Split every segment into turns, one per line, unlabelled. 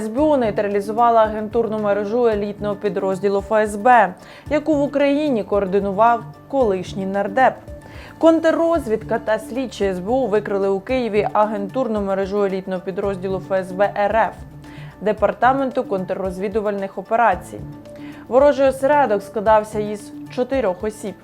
СБУ нейтралізувала агентурну мережу елітного підрозділу ФСБ, яку в Україні координував колишній нардеп. Контррозвідка та слідчі СБУ викрили у Києві агентурну мережу елітного підрозділу ФСБ РФ департаменту контррозвідувальних операцій. Ворожий осередок складався із чотирьох осіб.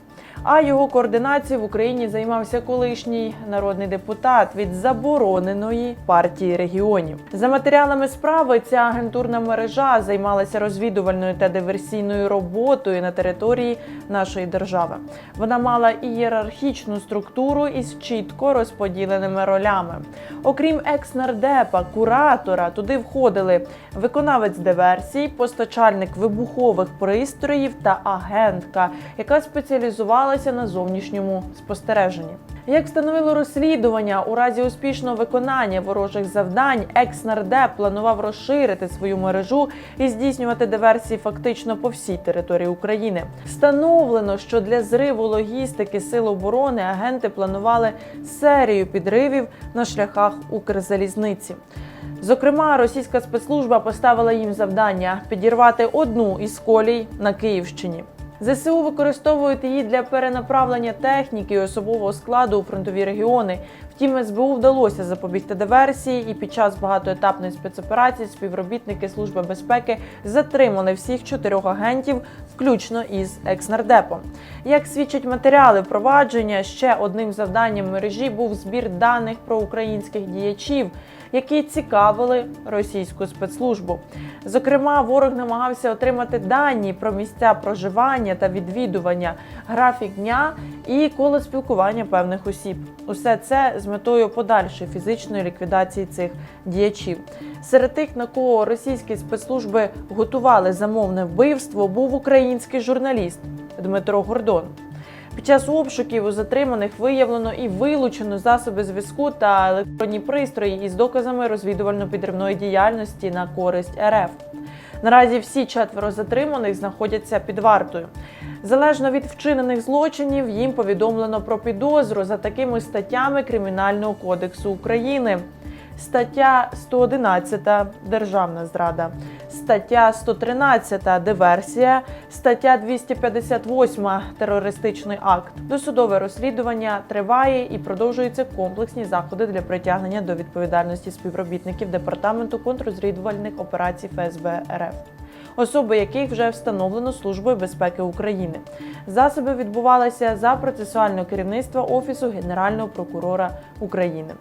А його координацією в Україні займався колишній народний депутат від забороненої партії регіонів. За матеріалами справи ця агентурна мережа займалася розвідувальною та диверсійною роботою на території нашої держави. Вона мала ієрархічну структуру із чітко розподіленими ролями. Окрім екс-нардепа, куратора, туди входили виконавець диверсій, постачальник вибухових пристроїв та агентка, яка спеціалізувалася на зовнішньому спостереженні. Як встановило розслідування, у разі успішного виконання ворожих завдань, екс-нардеп планував розширити свою мережу і здійснювати диверсії фактично по всій території України. Встановлено, що для зриву логістики сил оборони агенти планували серію підривів на шляхах Укрзалізниці. Зокрема, російська спецслужба поставила їм завдання підірвати одну із колій на Київщині. ЗСУ використовують її для перенаправлення техніки і особового складу у фронтові регіони. Втім, СБУ вдалося запобігти диверсії, і під час багатоетапної спецоперації співробітники Служби безпеки затримали всіх чотирьох агентів, включно із екснардепом. Як свідчать матеріали впровадження, ще одним завданням мережі був збір даних про українських діячів, які цікавили російську спецслужбу. Зокрема, ворог намагався отримати дані про місця проживання та відвідування, графік дня і коло спілкування певних осіб. Усе це з метою подальшої фізичної ліквідації цих діячів. Серед тих, на кого російські спецслужби готували замовне вбивство, був український журналіст Дмитро Гордон. Під час обшуків у затриманих виявлено і вилучено засоби зв'язку та електронні пристрої із доказами розвідувально-підривної діяльності на користь РФ. Наразі всі четверо затриманих знаходяться під вартою. Залежно від вчинених злочинів, їм повідомлено про підозру за такими статтями Кримінального кодексу України. Стаття 111 Державна зрада, стаття 113 диверсія, стаття 258 терористичний акт. Досудове розслідування триває і продовжуються комплексні заходи для притягнення до відповідальності співробітників департаменту контррозвідувальних операцій ФСБ РФ. Особи яких вже встановлено Службою безпеки України. Засоби відбувалися за процесуального керівництва Офісу Генерального прокурора України.